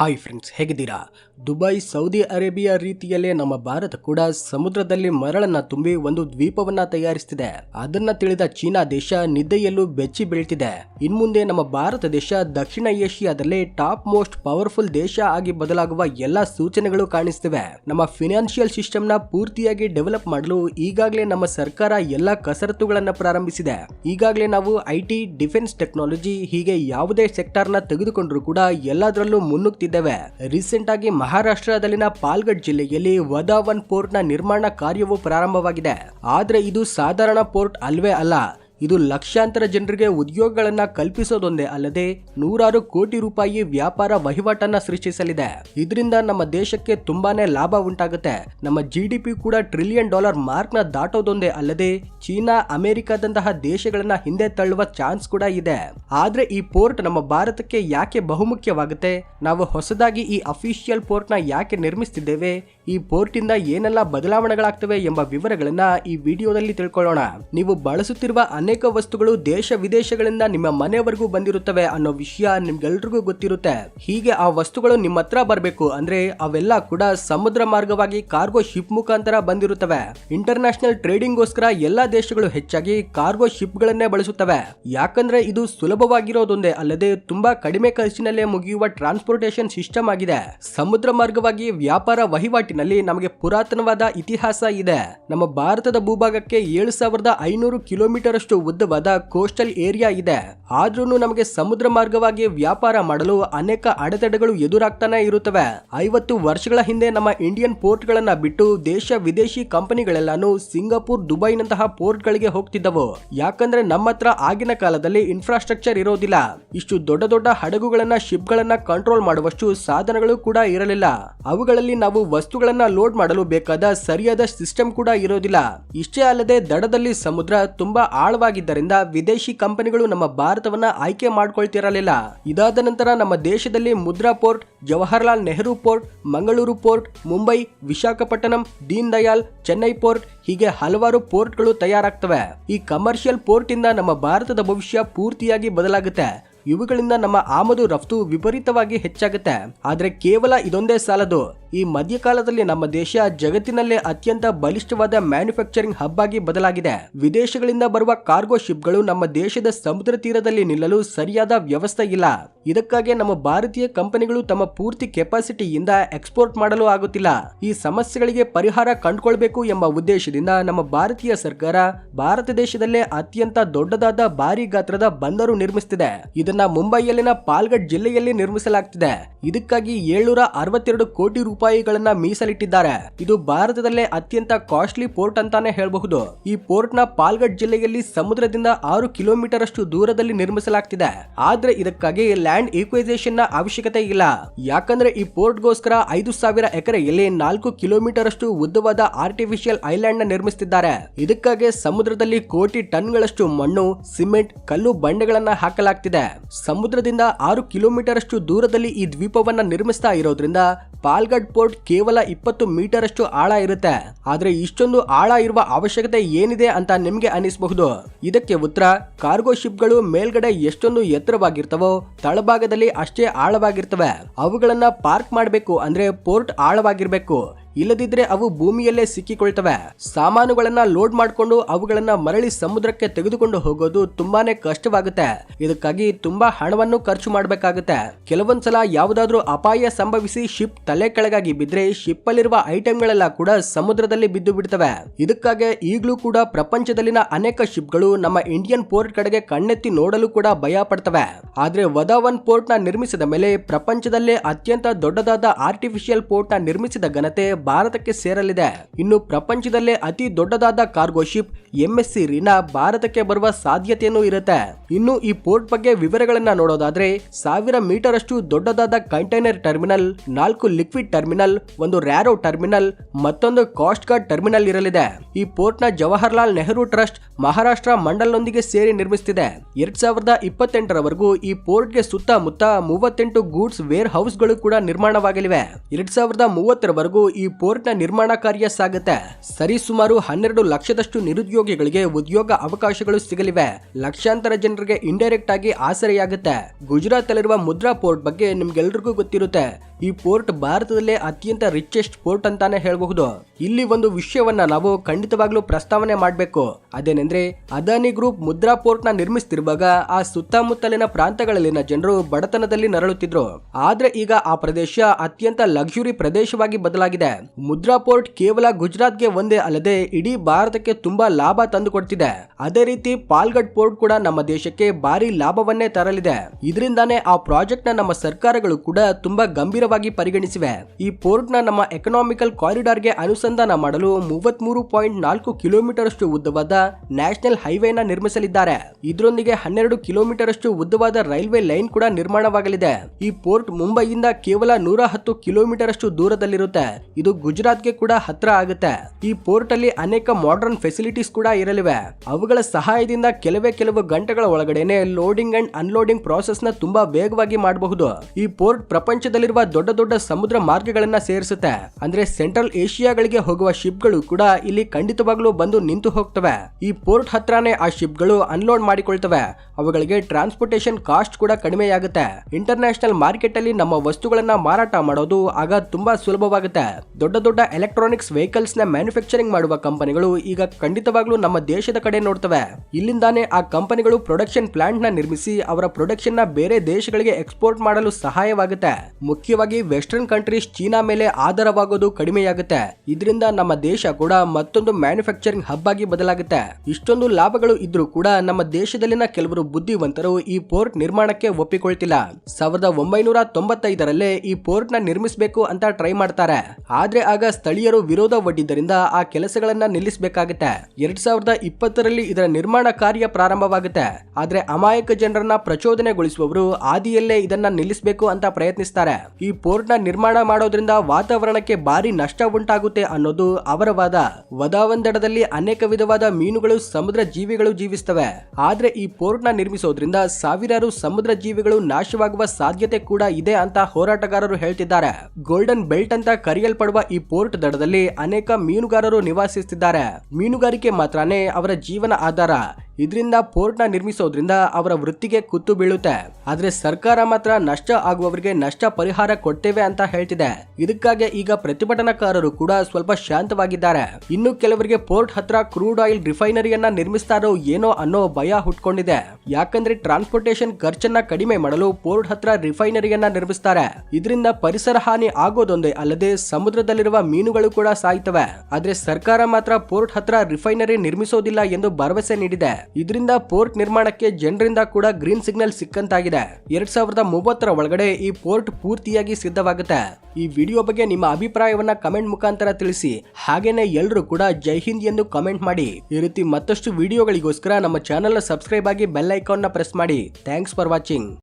Hi friends ಹೇಗಿದ್ದೀರಾ? Dubai, Saudi Arabia ರೀತಿಯಲ್ಲೇ ನಮ್ಮ ಭಾರತ ಕೂಡ ಸಮುದ್ರದಲ್ಲಿ ಮರಳನ್ನ ತುಂಬಿ ಒಂದು ದ್ವೀಪವನ್ನ ತಯಾರಿಸ್ತಿದೆ. ಅದನ್ನ ತಿಳಿದ ಚೀನಾ ದೇಶ ನಿದ್ದೆಯಲ್ಲೂ ಬೆಚ್ಚಿ ಬೀಳ್ತಿದೆ. ಇನ್ಮುಂದೆ ನಮ್ಮ ಭಾರತ ದೇಶ ದಕ್ಷಿಣ ಏಷ್ಯಾದಲ್ಲೇ ಟಾಪ್ ಮೋಸ್ಟ್ ಪವರ್ಫುಲ್ ದೇಶ ಆಗಿ ಬದಲಾಗುವ ಎಲ್ಲಾ ಸೂಚನೆಗಳು ಕಾಣಿಸ್ತಿವೆ. ನಮ್ಮ ಫಿನಾನ್ಷಿಯಲ್ ಸಿಸ್ಟಮ್ನ ಪೂರ್ತಿಯಾಗಿ ಡೆವಲಪ್ ಮಾಡಲು ಈಗಾಗಲೇ ನಮ್ಮ ಸರ್ಕಾರ ಎಲ್ಲಾ ಕಸರತ್ತುಗಳನ್ನ ಪ್ರಾರಂಭಿಸಿದೆ. ಈಗಾಗಲೇ ನಾವು ಐಟಿ ಡಿಫೆನ್ಸ್ ಟೆಕ್ನಾಲಜಿ ಹೀಗೆ ಯಾವುದೇ ಸೆಕ್ಟರ್ನ ತೆಗೆದುಕೊಂಡ್ರು ಕೂಡ ಎಲ್ಲದರಲ್ಲೂ ಮುನ್ನುಗ್ತಿದ್ದೇವೆ ರೀಸೆಂಟ್ ಆಗಿ ಮಹಾರಾಷ್ಟ್ರದಲ್ಲಿನ ಪಾಲ್ಗಡ್ ಜಿಲ್ಲೆಯಲ್ಲಿ ವದಾವನ್ ಪೋರ್ಟ್ನ ನಿರ್ಮಾಣ ಕಾರ್ಯವು ಪ್ರಾರಂಭವಾಗಿದೆ. ಆದ್ರೆ ಇದು ಸಾಧಾರಣ ಪೋರ್ಟ್ ಅಲ್ವೇ ಅಲ್ಲ. ಇದು ಲಕ್ಷಾಂತರ ಜನರಿಗೆ ಉದ್ಯೋಗಗಳನ್ನ ಕಲ್ಪಿಸೋದೊಂದೇ ಅಲ್ಲದೆ ನೂರಾರು ಕೋಟಿ ರೂಪಾಯಿ ವ್ಯಾಪಾರ ವಹಿವಾಟನ್ನ ಸೃಷ್ಟಿಸಲಿದೆ. ಇದರಿಂದ ನಮ್ಮ ದೇಶಕ್ಕೆ ತುಂಬಾನೇ ಲಾಭ ಉಂಟಾಗುತ್ತೆ. ನಮ್ಮ ಜಿಡಿಪಿ ಕೂಡ ಟ್ರಿಲಿಯನ್ ಡಾಲರ್ ಮಾರ್ಕ್ನ ದಾಟೋದೊಂದೇ ಅಲ್ಲದೆ ಚೀನಾ, ಅಮೆರಿಕದಂತಹ ದೇಶಗಳನ್ನ ಹಿಂದೆ ತಳ್ಳುವ ಚಾನ್ಸ್ ಕೂಡ ಇದೆ. ಆದ್ರೆ ಈ ಪೋರ್ಟ್ ನಮ್ಮ ಭಾರತಕ್ಕೆ ಯಾಕೆ ಬಹುಮುಖ್ಯವಾಗುತ್ತೆ? ನಾವು ಹೊಸದಾಗಿ ಈ ಅಫಿಷಿಯಲ್ ಪೋರ್ಟ್ನ ಯಾಕೆ ನಿರ್ಮಿಸ್ತಿದ್ದೇವೆ? ಈ ಪೋರ್ಟ್ ಇಂದ ಏನೆಲ್ಲ ಬದಲಾವಣೆಗಳಾಗ್ತವೆ ಎಂಬ ವಿವರಗಳನ್ನ ಈ ವಿಡಿಯೋದಲ್ಲಿ ತಿಳ್ಕೊಳ್ಳೋಣ. ನೀವು ಬಳಸುತ್ತಿರುವ ಅನೇಕ ವಸ್ತುಗಳು ದೇಶ ವಿದೇಶಗಳಿಂದ ನಿಮ್ಮ ಮನೆವರೆಗೂ ಬಂದಿರುತ್ತವೆ ಅನ್ನೋ ವಿಷಯ ನಿಮ್ಗೆಲ್ರಿಗೂ ಗೊತ್ತಿರುತ್ತೆ. ಹೀಗೆ ಆ ವಸ್ತುಗಳು ನಿಮ್ಮ ಹತ್ರ ಬರಬೇಕು. ಅಂದ್ರೆ ಅವೆಲ್ಲ ಕೂಡ ಸಮುದ್ರ ಮಾರ್ಗವಾಗಿ ಕಾರ್ಗೋ ಶಿಪ್ ಮುಖಾಂತರ ಬಂದಿರುತ್ತವೆ. ಇಂಟರ್ನ್ಯಾಷನಲ್ ಟ್ರೇಡಿಂಗ್ಗೋಸ್ಕರ ಎಲ್ಲಾ ದೇಶಗಳು ಹೆಚ್ಚಾಗಿ ಕಾರ್ಗೋ ಶಿಪ್ ಗಳನ್ನೇ ಬಳಸುತ್ತವೆ. ಯಾಕಂದ್ರೆ ಇದು ಸುಲಭವಾಗಿರೋದೊಂದೇ ಅಲ್ಲದೆ ತುಂಬಾ ಕಡಿಮೆ ಖರ್ಚಿನಲ್ಲೇ ಮುಗಿಯುವ ಟ್ರಾನ್ಸ್ಪೋರ್ಟೇಶನ್ ಸಿಸ್ಟಮ್ ಆಗಿದೆ. ಸಮುದ್ರ ಮಾರ್ಗವಾಗಿ ವ್ಯಾಪಾರ ವಹಿವಾಟಿನಲ್ಲಿ ನಮಗೆ ಪುರಾತನವಾದ ಇತಿಹಾಸ ಇದೆ. ನಮ್ಮ ಭಾರತದ ಭೂಭಾಗಕ್ಕೆ ಏಳು ಸಾವಿರದ ಐನೂರು ಕಿಲೋಮೀಟರ್ ಅಷ್ಟು ಉದ್ದವಾದ ಕೋಸ್ಟಲ್ ಏರಿಯಾ ಇದೆ. ಆದ್ರೂ ನಮಗೆ ಸಮುದ್ರ ಮಾರ್ಗವಾಗಿ ವ್ಯಾಪಾರ ಮಾಡಲು ಅನೇಕ ಅಡೆತಡೆಗಳು ಎದುರಾಗ್ತಾನೆ ಇರುತ್ತವೆ. ಐವತ್ತು ವರ್ಷಗಳ ಹಿಂದೆ ನಮ್ಮ ಇಂಡಿಯನ್ ಪೋರ್ಟ್ ಗಳನ್ನ ಬಿಟ್ಟು ದೇಶ ವಿದೇಶಿ ಕಂಪನಿಗಳೆಲ್ಲಾನು ಸಿಂಗಾಪುರ್, ದುಬೈನಂತಹ ಪೋರ್ಟ್ ಗಳಿಗೆ ಹೋಗ್ತಿದ್ದವು. ಯಾಕಂದ್ರೆ ನಮ್ಮ ಹತ್ರ ಆಗಿನ ಕಾಲದಲ್ಲಿ ಇನ್ಫ್ರಾಸ್ಟ್ರಕ್ಚರ್ ಇರೋದಿಲ್ಲ. ಇಷ್ಟು ದೊಡ್ಡ ದೊಡ್ಡ ಹಡಗುಗಳನ್ನ ಶಿಪ್ ಗಳನ್ನ ಕಂಟ್ರೋಲ್ ಮಾಡುವಷ್ಟು ಸಾಧನಗಳು ಕೂಡ ಇರಲಿಲ್ಲ. ಅವುಗಳಲ್ಲಿ ನಾವು ವಸ್ತುಗಳನ್ನ ಲೋಡ್ ಮಾಡಲು ಬೇಕಾದ ಸರಿಯಾದ ಸಿಸ್ಟಮ್ ಕೂಡ ಇರೋದಿಲ್ಲ. ಇಷ್ಟೇ ಅಲ್ಲದೆ ದಡದಲ್ಲಿ ಸಮುದ್ರ ತುಂಬಾ ಆಳವಾಗಿದ್ದರಿಂದ ವಿದೇಶಿ ಕಂಪನಿಗಳು ನಮ್ಮ ಭಾರತವನ್ನ ಆಯ್ಕೆ ಮಾಡ್ಕೊಳ್ತಿರಲಿಲ್ಲ. ಇದಾದ ನಂತರ ನಮ್ಮ ದೇಶದಲ್ಲಿ Mundra port, Jawaharlal Nehru port, Mangaluru port, Mumbai, Visakhapatnam, Deen Dayal Chennai port ಹೀಗೆ ಹಲವಾರು ಪೋರ್ಟ್ಗಳು ತಯಾರಾಗ್ತವೆ. ಈ ಕಮರ್ಷಿಯಲ್ ಪೋರ್ಟ್ ಇಂದ ನಮ್ಮ ಭಾರತದ ಭವಿಷ್ಯ ಪೂರ್ತಿಯಾಗಿ ಬದಲಾಗುತ್ತೆ. ಇವುಗಳಿಂದ ನಮ್ಮ ಆಮದು ರಫ್ತು ವಿಪರೀತವಾಗಿ ಹೆಚ್ಚಾಗುತ್ತೆ. ಆದ್ರೆ ಕೇವಲ ಇದೊಂದೇ ಸಾಲದು. ಈ ಮಧ್ಯಕಾಲದಲ್ಲಿ ನಮ್ಮ ದೇಶ ಜಗತ್ತಿನಲ್ಲೇ ಅತ್ಯಂತ ಬಲಿಷ್ಠವಾದ ಮ್ಯಾನುಫ್ಯಾಕ್ಚರಿಂಗ್ ಹಬ್ ಆಗಿ ಬದಲಾಗಿದೆ. ವಿದೇಶಗಳಿಂದ ಬರುವ ಕಾರ್ಗೋ ಶಿಪ್ಗಳು ನಮ್ಮ ದೇಶದ ಸಮುದ್ರ ತೀರದಲ್ಲಿ ನಿಲ್ಲಲು ಸರಿಯಾದ ವ್ಯವಸ್ಥೆ ಇಲ್ಲ. ಇದಕ್ಕಾಗಿ ನಮ್ಮ ಭಾರತೀಯ ಕಂಪನಿಗಳು ತಮ್ಮ ಪೂರ್ತಿ ಕೆಪಾಸಿಟಿಯಿಂದ ಎಕ್ಸ್ಪೋರ್ಟ್ ಮಾಡಲು ಆಗುತ್ತಿಲ್ಲ. ಈ ಸಮಸ್ಯೆಗಳಿಗೆ ಪರಿಹಾರ ಕಂಡುಕೊಳ್ಬೇಕು ಎಂಬ ಉದ್ದೇಶದಿಂದ ನಮ್ಮ ಭಾರತೀಯ ಸರ್ಕಾರ ಭಾರತ ದೇಶದಲ್ಲೇ ಅತ್ಯಂತ ದೊಡ್ಡದಾದ ಭಾರಿ ಗಾತ್ರದ ಬಂದರು ನಿರ್ಮಿಸುತ್ತಿದೆ ಇದನ್ನ ಮುಂಬೈಯಲ್ಲಿನ ಪಾಲ್ಗಡ್ ಜಿಲ್ಲೆಯಲ್ಲಿ ನಿರ್ಮಿಸಲಾಗ್ತಿದೆ. ಇದಕ್ಕಾಗಿ ಏಳ್ನೂರ ಅರವತ್ತೆರಡು ಕೋಟಿ ರೂಪಾಯಿಗಳನ್ನ ಮೀಸಲಿಟ್ಟಿದ್ದಾರೆ. ಇದು ಭಾರತದಲ್ಲೇ ಅತ್ಯಂತ ಕಾಸ್ಟ್ಲಿ ಪೋರ್ಟ್ ಅಂತಾನೆ ಹೇಳಬಹುದು. ಈ ಪೋರ್ಟ್ನ ಪಾಲ್ಗಡ್ ಜಿಲ್ಲೆಯಲ್ಲಿ ಸಮುದ್ರದಿಂದ ಆರು ಕಿಲೋಮೀಟರ್ ಅಷ್ಟು ದೂರದಲ್ಲಿ ನಿರ್ಮಿಸಲಾಗ್ತಿದೆ. ಆದ್ರೆ ಇದಕ್ಕಾಗಿ ಲ್ಯಾಂಡ್ ಈಕ್ವೈಸೇಷನ್ನ ಅವಶ್ಯಕತೆ ಇಲ್ಲ. ಯಾಕಂದ್ರೆ ಈ ಪೋರ್ಟ್ ಗೋಸ್ಕರ ಐದು ಸಾವಿರ ಎಕರೆಯಲ್ಲಿ ನಾಲ್ಕು ಕಿಲೋಮೀಟರ್ ಅಷ್ಟು ಉದ್ದವಾದ ಆರ್ಟಿಫಿಷಿಯಲ್ ಐಲ್ಯಾಂಡ್ನ ನಿರ್ಮಿಸುತ್ತಿದ್ದಾರೆ ಇದಕ್ಕಾಗಿ ಸಮುದ್ರದಲ್ಲಿ ಕೋಟಿ ಟನ್ಗಳಷ್ಟು ಮಣ್ಣು, ಸಿಮೆಂಟ್, ಕಲ್ಲು ಬಂಡೆಗಳನ್ನ ಹಾಕಲಾಗ್ತಿದೆ. ಸಮುದ್ರದಿಂದ ಆರು ಕಿಲೋಮೀಟರ್ ಅಷ್ಟು ದೂರದಲ್ಲಿ ಈ ದ್ವೀಪವನ್ನ ನಿರ್ಮಿಸ್ತಾ ಇರೋದ್ರಿಂದ ಪಾಲ್ಗಡ್ ಪೋರ್ಟ್ ಕೇವಲ ಇಪ್ಪತ್ತು ಮೀಟರ್ ಅಷ್ಟು ಆಳ ಇರುತ್ತೆ. ಆದರೆ ಇಷ್ಟೊಂದು ಆಳ ಇರುವ ಅವಶ್ಯಕತೆ ಏನಿದೆ ಅಂತ ನಿಮಗೆ ಅನಿಸಬಹುದು? ಇದಕ್ಕೆ ಉತ್ತರ, ಕಾರ್ಗೋ ಶಿಪ್ಗಳು ಮೇಲ್ಗಡೆ ಎಷ್ಟೊಂದು ಎತ್ತರವಾಗಿರ್ತವೋ ತಳಭಾಗದಲ್ಲಿ ಅಷ್ಟೇ ಆಳವಾಗಿರ್ತವೆ. ಅವುಗಳನ್ನ ಪಾರ್ಕ್ ಮಾಡಬೇಕು ಅಂದ್ರೆ ಪೋರ್ಟ್ ಆಳವಾಗಿರ್ಬೇಕು. ಇಲ್ಲದಿದ್ರೆ ಅವು ಭೂಮಿಯಲ್ಲೇ ಸಿಕ್ಕಿಕೊಳ್ತವೆ. ಸಾಮಾನುಗಳನ್ನ ಲೋಡ್ ಮಾಡಿಕೊಂಡು ಅವುಗಳನ್ನ ಮರಳಿ ಸಮುದ್ರಕ್ಕೆ ತೆಗೆದುಕೊಂಡು ಹೋಗೋದು ತುಂಬಾನೇ ಕಷ್ಟವಾಗುತ್ತೆ. ಇದಕ್ಕಾಗಿ ತುಂಬಾ ಹಣವನ್ನು ಖರ್ಚು ಮಾಡಬೇಕಾಗುತ್ತೆ. ಕೆಲವೊಂದ್ಸಲ ಯಾವುದಾದ್ರೂ ಅಪಾಯ ಸಂಭವಿಸಿ ಶಿಪ್ ತಲೆ ಕೆಳಗಾಗಿ ಬಿದ್ರೆ ಶಿಪ್ ಅಲ್ಲಿರುವ ಐಟಂಗಳೆಲ್ಲ ಕೂಡ ಸಮುದ್ರದಲ್ಲಿ ಬಿದ್ದು ಬಿಡ್ತವೆ. ಇದಕ್ಕಾಗಿ ಈಗಲೂ ಕೂಡ ಪ್ರಪಂಚದಲ್ಲಿನ ಅನೇಕ ಶಿಪ್ಗಳು ನಮ್ಮ ಇಂಡಿಯನ್ ಪೋರ್ಟ್ ಕಡೆಗೆ ಕಣ್ಣೆತ್ತಿ ನೋಡಲು ಕೂಡ ಭಯ ಪಡ್ತವೆ. ಆದ್ರೆ ವದಾವನ್ ಪೋರ್ಟ್ನ ನಿರ್ಮಿಸಿದ ಮೇಲೆ ಪ್ರಪಂಚದಲ್ಲೇ ಅತ್ಯಂತ ದೊಡ್ಡದಾದ ಆರ್ಟಿಫಿಷಿಯಲ್ ಪೋರ್ಟ್ನ ನಿರ್ಮಿಸಿದ ಘನತೆ ಭಾರತಕ್ಕೆ ಸೇರಲಿದೆ. ಇನ್ನು ಪ್ರಪಂಚದಲ್ಲೇ ಅತಿ ದೊಡ್ಡದಾದ ಕಾರ್ಗೋ ಶಿಪ್, ಎಂಎಸ್ಸಿ ರೀನಾ ಭಾರತಕ್ಕೆ ಬರುವ ಸಾಧ್ಯತೆಯೂ ಇರುತ್ತೆ. ಇನ್ನು ಈ ಪೋರ್ಟ್ ಬಗ್ಗೆ ವಿವರಗಳನ್ನ ನೋಡೋದಾದ್ರೆ, ಸಾವಿರ ಮೀಟರ್ ಅಷ್ಟು ದೊಡ್ಡದಾದ ಕಂಟೈನರ್ ಟರ್ಮಿನಲ್, ನಾಲ್ಕು ಲಿಕ್ವಿಡ್ ಟರ್ಮಿನಲ್, ಒಂದು ರ್ಯಾರೋ ಟರ್ಮಿನಲ್, ಮತ್ತೊಂದು ಕಾಸ್ಟ್ ಗಾರ್ಡ್ ಟರ್ಮಿನಲ್ ಇರಲಿದೆ. ಈ ಪೋರ್ಟ್ನ ಜವಾಹರ್ಲಾಲ್ ನೆಹರು ಟ್ರಸ್ಟ್ ಮಹಾರಾಷ್ಟ್ರ ಮಂಡಲ್ನೊಂದಿಗೆ ಸೇರಿ ನಿರ್ಮಿಸುತ್ತಿದೆ ಎರಡ್ ಸಾವಿರದ ಇಪ್ಪತ್ತೆಂಟರವರೆಗೂ ಈ ಪೋರ್ಟ್ಗೆ ಸುತ್ತಮುತ್ತ ಮೂವತ್ತೆಂಟು ಗೂಡ್ಸ್ ವೇರ್ ಹೌಸ್ಗಳು ಕೂಡ ನಿರ್ಮಾಣವಾಗಲಿವೆ ಎರಡ್ ಸಾವಿರದ ಮೂವತ್ತರವರೆಗೂ ಈ ಪೋರ್ಟ್ನ ನಿರ್ಮಾಣ ಕಾರ್ಯ ಸಾಗುತ್ತೆ. ಸರಿಸುಮಾರು ಹನ್ನೆರಡು ಲಕ್ಷದಷ್ಟು ನಿರುದ್ಯೋಗಿಗಳಿಗೆ ಉದ್ಯೋಗ ಅವಕಾಶಗಳು ಸಿಗಲಿವೆ. ಲಕ್ಷಾಂತರ ಜನರಿಗೆ ಇಂಡೈರೆಕ್ಟ್ ಆಗಿ ಆಸರೆಯಾಗುತ್ತೆ. ಗುಜರಾತ್ ಅಲ್ಲಿರುವ ಮುದ್ರಾ ಪೋರ್ಟ್ ಬಗ್ಗೆ ನಿಮ್ಗೆಲ್ರಿಗೂ ಗೊತ್ತಿರುತ್ತೆ. ಈ ಪೋರ್ಟ್ ಭಾರತದಲ್ಲೇ ಅತ್ಯಂತ ರಿಚೆಸ್ಟ್ ಪೋರ್ಟ್ ಅಂತಾನೆ ಹೇಳಬಹುದು. ಇಲ್ಲಿ ಒಂದು ವಿಷಯವನ್ನ ನಾವು ಖಂಡಿತವಾಗ್ಲೂ ಪ್ರಸ್ತಾವನೆ ಮಾಡಬೇಕು. ಅದೇನೆಂದ್ರೆ, ಅದಾನಿ ಗ್ರೂಪ್ ಮುದ್ರಾ ಪೋರ್ಟ್ನ ನಿರ್ಮಿಸುತ್ತಿರುವಾಗ ಆ ಸುತ್ತಮುತ್ತಲಿನ ಪ್ರಾಂತಗಳಲ್ಲಿನ ಜನರು ಬಡತನದಲ್ಲಿ ನರಳುತ್ತಿದ್ರು. ಆದ್ರೆ ಈಗ ಆ ಪ್ರದೇಶ ಅತ್ಯಂತ ಲಕ್ಸುರಿ ಪ್ರದೇಶವಾಗಿ ಬದಲಾಗಿದೆ. ಮುದ್ರಾ ಪೋರ್ಟ್ ಕೇವಲ ಗುಜರಾತ್ಗೆ ಒಂದೇ ಅಲ್ಲದೆ ಇಡೀ ಭಾರತಕ್ಕೆ ತುಂಬಾ ಲಾಭ ತಂದು ಕೊಡ್ತಿದೆ ಅದೇ ರೀತಿ ಪಾಲ್ಗಡ್ ಪೋರ್ಟ್ ಕೂಡ ನಮ್ಮ ದೇಶಕ್ಕೆ ಭಾರಿ ಲಾಭವನ್ನೇ ತರಲಿದೆ. ಇದರಿಂದಾನೇ ಆ ಪ್ರಾಜೆಕ್ಟ್ನ ನಮ್ಮ ಸರ್ಕಾರಗಳು ಕೂಡ ತುಂಬಾ ಗಂಭೀರವಾಗಿ ಪರಿಗಣಿಸಿವೆ. ಈ ಪೋರ್ಟ್ನ ನಮ್ಮ ಎಕನಾಮಿಕಲ್ ಕಾರಿಡಾರ್ಗೆ ಅನುಸಂಧಾನ ಮಾಡಲು ಮೂವತ್ಮೂರು ಪಾಯಿಂಟ್ ನಾಲ್ಕು ಕಿಲೋಮೀಟರ್ ಅಷ್ಟು ಉದ್ದವಾದ ನ್ಯಾಷನಲ್ ಹೈವೇ ನ ನಿರ್ಮಿಸಲಿದ್ದಾರೆ. ಇದರೊಂದಿಗೆ ಹನ್ನೆರಡು ಕಿಲೋಮೀಟರ್ ಅಷ್ಟು ಉದ್ದವಾದ ರೈಲ್ವೆ ಲೈನ್ ಕೂಡ ನಿರ್ಮಾಣವಾಗಲಿದೆ. ಈ ಪೋರ್ಟ್ ಮುಂಬೈಯಿಂದ ಕೇವಲ ನೂರ ಹತ್ತು ಕಿಲೋಮೀಟರ್ ಅಷ್ಟು ದೂರದಲ್ಲಿರುತ್ತೆ. ಇದು ಗುಜರಾತ್ಗೆ ಕೂಡ ಹತ್ರ ಆಗುತ್ತೆ. ಈ ಪೋರ್ಟ್ ಅಲ್ಲಿ ಅನೇಕ ಮಾಡರ್ನ್ ಫೆಸಿಲಿಟೀಸ್ ಕೂಡ ಇರಲಿವೆ. ಅವುಗಳ ಸಹಾಯದಿಂದ ಕೆಲವೇ ಕೆಲವು ಗಂಟೆಗಳ ಒಳಗಡೆನೆ ಲೋಡಿಂಗ್ ಅಂಡ್ ಅನ್ಲೋಡಿಂಗ್ ಪ್ರಾಸೆಸ್ನ ತುಂಬಾ ವೇಗವಾಗಿ ಮಾಡಬಹುದು. ಈ ಪೋರ್ಟ್ ಪ್ರಪಂಚದಲ್ಲಿರುವ ದೊಡ್ಡ ದೊಡ್ಡ ಸಮುದ್ರ ಮಾರ್ಗಗಳನ್ನ ಸೇರಿಸುತ್ತೆ. ಅಂದ್ರೆ ಸೆಂಟ್ರಲ್ ಏಷಿಯಾಗಳಿಗೆ ಹೋಗುವ ಶಿಪ್ಗಳು ಕೂಡ ಇಲ್ಲಿ ಖಂಡಿತವಾಗ್ಲೂ ಬಂದು ನಿಂತು ಹೋಗ್ತವೆ. ಈ ಪೋರ್ಟ್ ಹತ್ರನೇ ಆ ಶಿಪ್ಗಳು ಅನ್ಲೋಡ್ ಮಾಡಿಕೊಳ್ತವೆ. ಅವುಗಳಿಗೆ ಟ್ರಾನ್ಸ್ಪೋರ್ಟೇಷನ್ ಕಾಸ್ಟ್ ಕೂಡ ಕಡಿಮೆಯಾಗುತ್ತೆ. ಇಂಟರ್ನ್ಯಾಷನಲ್ ಮಾರ್ಕೆಟ್ ಅಲ್ಲಿ ನಮ್ಮ ವಸ್ತುಗಳನ್ನ ಮಾರಾಟ ಮಾಡೋದು ಆಗ ತುಂಬಾ ಸುಲಭವಾಗುತ್ತೆ. ದೊಡ್ಡ ದೊಡ್ಡ ಎಲೆಕ್ಟ್ರಾನಿಕ್ಸ್ ವೆಹಿಕಲ್ಸ್ನ ಮ್ಯಾನುಫ್ಯಾಕ್ಚರಿಂಗ್ ಮಾಡುವ ಕಂಪನಿಗಳು ಈಗ ಖಂಡಿತವಾಗ್ಲೂ ನಮ್ಮ ದೇಶದ ಕಡೆ ನೋಡ್ತವೆ. ಇಲ್ಲಿಂದಾನೆ ಆ ಕಂಪನಿಗಳು ಪ್ರೊಡಕ್ಷನ್ ಪ್ಲಾಂಟ್ನ ನಿರ್ಮಿಸಿ ಅವರ ಪ್ರೊಡಕ್ಷನ್ನ ಬೇರೆ ದೇಶಗಳಿಗೆ ಎಕ್ಸ್ಪೋರ್ಟ್ ಮಾಡಲು ಸಹಾಯವಾಗುತ್ತೆ. ಮುಖ್ಯವಾಗಿ ವೆಸ್ಟರ್ನ್ ಕಂಟ್ರೀಸ್ ಚೀನಾ ಮೇಲೆ ಆಧಾರವಾಗೋದು ಕಡಿಮೆಯಾಗುತ್ತೆ. ಇದರಿಂದ ನಮ್ಮ ದೇಶ ಕೂಡ ಮತ್ತೊಂದು ಮ್ಯಾನುಫ್ಯಾಕ್ಚರಿಂಗ್ ಹಬ್ ಆಗಿ ಬದಲಾಗುತ್ತೆ. ಇಷ್ಟೊಂದು ಲಾಭಗಳು ಇದ್ರೂ ಕೂಡ ನಮ್ಮ ದೇಶದಲ್ಲಿನ ಕೆಲವರು ಬುದ್ಧಿವಂತರು ಈ ಪೋರ್ಟ್ ನಿರ್ಮಾಣಕ್ಕೆ ಒಪ್ಪಿಕೊಳ್ತಿಲ್ಲ. ಸಾವಿರದ ಒಂಬೈನೂರ ತೊಂಬತ್ತೈದರಲ್ಲೇ ಈ ಪೋರ್ಟ್ನ ನಿರ್ಮಿಸಬೇಕು ಅಂತ ಟ್ರೈ ಮಾಡ್ತಾರೆ. ಆದ್ರೆ ಆಗ ಸ್ಥಳೀಯರು ವಿರೋಧ ಒಡ್ಡಿದ್ದರಿಂದ ಆ ಕೆಲಸಗಳನ್ನ ನಿಲ್ಲಿಸಬೇಕಾಗುತ್ತೆ. ಎರಡ್ ಸಾವಿರದ ಇಪ್ಪತ್ತರಲ್ಲಿ ಇದರ ನಿರ್ಮಾಣ ಕಾರ್ಯ ಪ್ರಾರಂಭವಾಗುತ್ತೆ. ಆದ್ರೆ ಅಮಾಯಕ ಜನರನ್ನ ಪ್ರಚೋದನೆಗೊಳಿಸುವವರು ಆದಿಯಲ್ಲೇ ಇದನ್ನ ನಿಲ್ಲಿಸಬೇಕು ಅಂತ ಪ್ರಯತ್ನಿಸ್ತಾರೆ. ಈ ಪೋರ್ಟ್ನ ನಿರ್ಮಾಣ ಮಾಡೋದ್ರಿಂದ ವಾತಾವರಣಕ್ಕೆ ಭಾರಿ ನಷ್ಟ ಉಂಟಾಗುತ್ತೆ ಅನ್ನೋದು ಅವರ ವಾದ. ವದಾವಂದಡದಲ್ಲಿ ಅನೇಕ ವಿಧವಾದ ಮೀನುಗಳು, ಸಮುದ್ರ ಜೀವಿಗಳು ಜೀವಿಸ್ತವೆ. ಆದ್ರೆ ಈ ಪೋರ್ಟ್ನ ನಿರ್ಮಿಸೋದ್ರಿಂದ ಸಾವಿರಾರು ಸಮುದ್ರ ಜೀವಿಗಳು ನಾಶವಾಗುವ ಸಾಧ್ಯತೆ ಕೂಡ ಇದೆ ಅಂತ ಹೋರಾಟಗಾರರು ಹೇಳ್ತಿದ್ದಾರೆ. ಗೋಲ್ಡನ್ ಬೆಲ್ಟ್ ಅಂತ ಕರೆಯಲ್ಪಡುವ ಈ ಪೋರ್ಟ್ ದಡದಲ್ಲಿ ಅನೇಕ ಮೀನುಗಾರರು ನಿವಾಸಿಸುತ್ತಿದ್ದಾರೆ ಮೀನುಗಾರಿಕೆ ಮಾತ್ರನೇ ಅವರ ಜೀವನ ಆಧಾರ. ಇದರಿಂದ ಪೋರ್ಟ್ನ ನಿರ್ಮಿಸೋದ್ರಿಂದ ಅವರ ವೃತ್ತಿಗೆ ಕುತ್ತು ಬೀಳುತ್ತೆ. ಆದ್ರೆ ಸರ್ಕಾರ ಮಾತ್ರ ನಷ್ಟ ಆಗುವವರಿಗೆ ನಷ್ಟ ಪರಿಹಾರ ಕೊಡ್ತೇವೆ ಅಂತ ಹೇಳ್ತಿದೆ. ಇದಕ್ಕಾಗಿ ಈಗ ಪ್ರತಿಭಟನಾಕಾರರು ಕೂಡ ಸ್ವಲ್ಪ ಶಾಂತವಾಗಿದ್ದಾರೆ. ಇನ್ನು ಕೆಲವರಿಗೆ ಪೋರ್ಟ್ ಹತ್ರ ಕ್ರೂಡ್ ಆಯಿಲ್ ರಿಫೈನರಿಯನ್ನ ನಿರ್ಮಿಸ್ತಾರೋ ಏನೋ ಅನ್ನೋ ಭಯ ಹುಟ್ಕೊಂಡಿದೆ. ಯಾಕಂದ್ರೆ ಟ್ರಾನ್ಸ್ಪೋರ್ಟೇಷನ್ ಖರ್ಚನ್ನ ಕಡಿಮೆ ಮಾಡಲು ಪೋರ್ಟ್ ಹತ್ರ ರಿಫೈನರಿಯನ್ನ ನಿರ್ಮಿಸ್ತಾರೆ. ಇದರಿಂದ ಪರಿಸರ ಹಾನಿ ಆಗೋದೊಂದೇ ಅಲ್ಲದೆ ಸಮುದ್ರದಲ್ಲಿರುವ ಮೀನುಗಳು ಕೂಡ ಸಾಯ್ತವೆ. ಆದ್ರೆ ಸರ್ಕಾರ ಮಾತ್ರ ಪೋರ್ಟ್ ಹತ್ರ ರಿಫೈನರಿ ನಿರ್ಮಿಸೋದಿಲ್ಲ ಎಂದು ಭರವಸೆ ನೀಡಿದೆ. ಇದರಿಂದ ಪೋರ್ಟ್ ನಿರ್ಮಾಣಕ್ಕೆ ಜನರಿಂದ ಕೂಡ ಗ್ರೀನ್ ಸಿಗ್ನಲ್ ಸಿಕ್ಕಂತಾಗಿದೆ. ಎರಡ್ ಸಾವಿರದ ಮೂವತ್ತರ ಒಳಗಡೆ ಈ ಪೋರ್ಟ್ ಪೂರ್ತಿಯಾಗಿ ಸಿದ್ಧವಾಗುತ್ತೆ. ಈ ವಿಡಿಯೋ ಬಗ್ಗೆ ನಿಮ್ಮ ಅಭಿಪ್ರಾಯವನ್ನ ಕಮೆಂಟ್ ಮುಖಾಂತರ ತಿಳಿಸಿ. ಹಾಗೇನೆ ಎಲ್ಲರೂ ಕೂಡ ಜೈ ಹಿಂದ್ ಎಂದು ಕಮೆಂಟ್ ಮಾಡಿ. ಈ ರೀತಿ ಮತ್ತಷ್ಟು ವಿಡಿಯೋಗಳಿಗೋಸ್ಕರ ನಮ್ಮ ಚಾನೆಲ್ ಸಬ್ಸ್ಕ್ರೈಬ್ ಆಗಿ ಬೆಲ್ ಐಕಾನ್ನ ಪ್ರೆಸ್ ಮಾಡಿ. Thanks for watching.